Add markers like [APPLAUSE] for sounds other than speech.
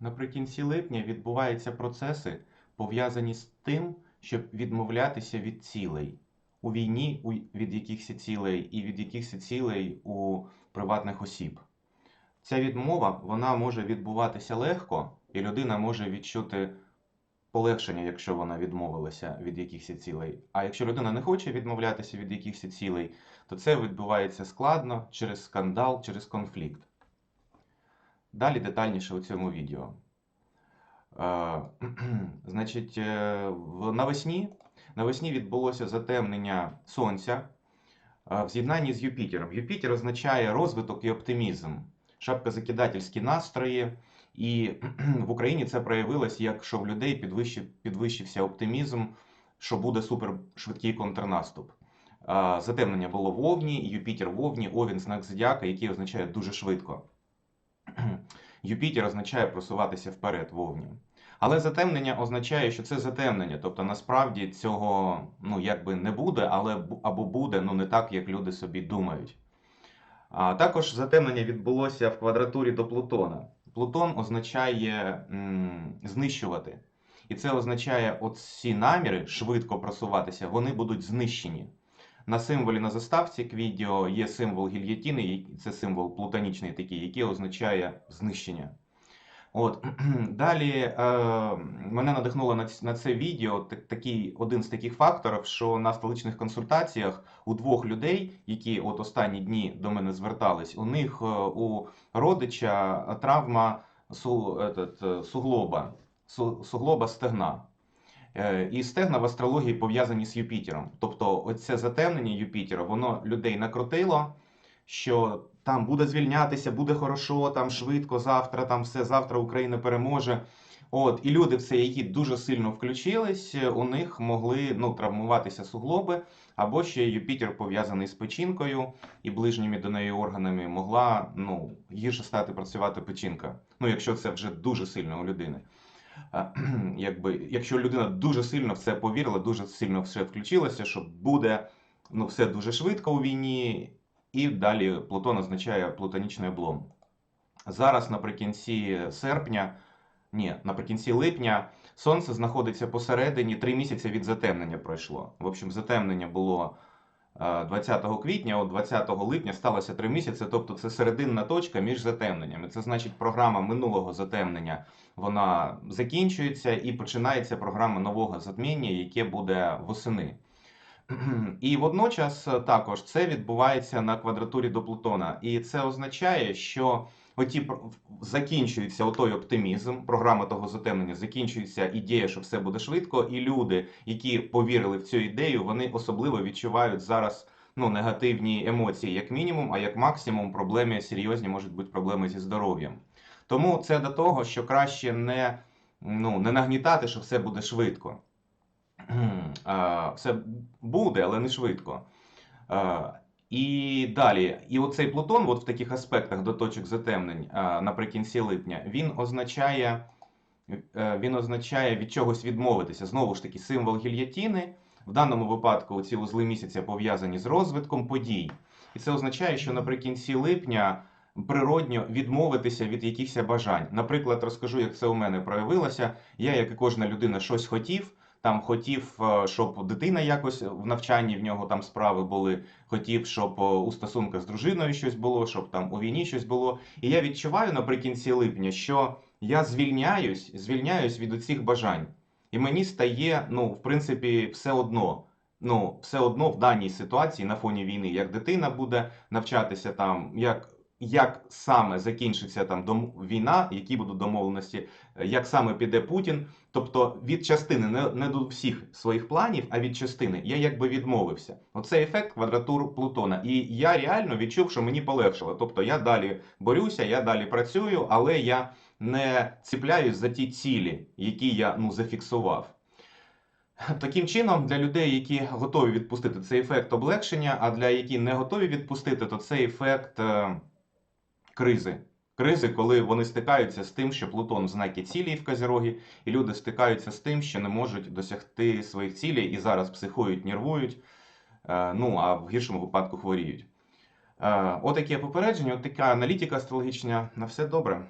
Наприкінці липня відбуваються процеси, пов'язані з тим, щоб відмовлятися від цілей у війні, від якихось цілей, і від якихось цілей у приватних осіб. Ця відмова вона може відбуватися легко, і людина може відчути полегшення, якщо вона відмовилася від якихось цілей. А якщо людина не хоче відмовлятися від якихось цілей, то це відбувається складно через скандал, через конфлікт. Далі детальніше у цьому відео. Е, [CLEARS THROAT] Значить, е, навесні, навесні відбулося затемнення Сонця е, в з'єднанні з Юпітером. Юпітер означає розвиток і оптимізм, шапкозакидательські настрої. І [CLEARS THROAT] в Україні це проявилось як що в людей підвищив, підвищився оптимізм, що буде супершвидкий контрнаступ. Затемнення було в Овні, Юпітер в Овні, Овін знак зодіака, який означає дуже швидко. [CLEARS THROAT] Юпітер означає просуватися вперед в Овні. Але затемнення означає, що це затемнення, тобто насправді цього ну, якби не буде, але або буде, ну не так, як люди собі думають. А також затемнення відбулося в квадратурі до Плутона. Плутон означає знищувати. І це означає, от ці наміри швидко просуватися, вони будуть знищені. На символі на заставці к відео є символ гільйотіни, і це символ плутонічний такий, який означає знищення. От [CLEARS THROAT] далі е, мене надихнуло на, на це відео так, такий один з таких факторів, що на столичних консультаціях у двох людей, які от останні дні до мене звертались, у них е, у родича травма су, этот, суглоба, су, суглоба стегна. Е, І стегна в астрології пов'язані з Юпітером. Тобто, оце затемнення Юпітера, воно людей накрутило, що там буде звільнятися, буде хорошо, там швидко, завтра, там все, завтра Україна переможе. От, і люди, в це, які дуже сильно включились, е, у них могли ну, травмуватися суглоби, або ще Юпітер пов'язаний з печінкою і ближніми до неї органами могла ну, гірше стати працювати печінка. Ну, якщо це вже дуже сильно у людини. [CLEARS THROAT] Якби, якщо людина дуже сильно в це повірила, дуже сильно в це включилася, що буде ну, все дуже швидко у війні, і далі Плутон означає плутонічний облом. Зараз наприкінці серпня, ні, наприкінці липня Сонце знаходиться посередині, три місяці від затемнення пройшло. В общем, затемнення було 20 квітня, от 20 липня сталося три місяці, тобто це серединна точка між затемненнями. Це значить, програма минулого затемнення вона закінчується і починається програма нового затміння, яке буде восени. І водночас е, також це відбувається на квадратурі до Плутона. І це означає, що оті закінчується отой оптимізм, програма того затемнення, закінчується ідея, що все буде швидко, і люди, які повірили в цю ідею, вони особливо відчувають зараз ну, негативні емоції, як мінімум, а як максимум проблеми серйозні можуть бути проблеми зі здоров'ям. Тому це до того, що краще не, ну, не нагнітати, що все буде швидко. Все буде, але не швидко. І далі, і оцей Плутон, от в таких аспектах до точок затемнень наприкінці липня, він означає, е, він означає від чогось відмовитися. Знову ж таки, символ гільйотіни. В даному випадку ці узли місяця пов'язані з розвитком подій. І це означає, що наприкінці липня природньо відмовитися від якихось бажань. Наприклад, розкажу, як це у мене проявилося. Я, як і кожна людина, щось хотів. Там хотів, е, щоб дитина якось в навчанні в нього там справи були. Хотів, щоб е, у стосунках з дружиною щось було, щоб там у війні щось було. І я відчуваю наприкінці липня, що я звільняюсь, звільняюсь від усіх бажань. І мені стає, ну, в принципі, все одно. Ну, все одно в даній ситуації на фоні війни, як дитина буде навчатися там, як, як саме закінчиться там дом, війна, які будуть домовленості, е, як саме піде Путін. Тобто від частини, не, не до всіх своїх планів, а від частини я якби відмовився. Оце ефект квадратур Плутона. І я реально відчув, що мені полегшило. Тобто я далі борюся, я далі працюю, але я не ціпляюсь за ті цілі, які я ну, зафіксував. Таким чином, для людей, які готові відпустити цей ефект облегшення, а для які не готові відпустити, то це ефект е, кризи. Кризи, коли вони стикаються з тим, що Плутон в знакі цілі в Козірогі, і люди стикаються з тим, що не можуть досягти своїх цілей і зараз психують, нервують, е, ну а в гіршому випадку хворіють. Е, Отаке попередження, от така аналітика астрологічна. На все добре.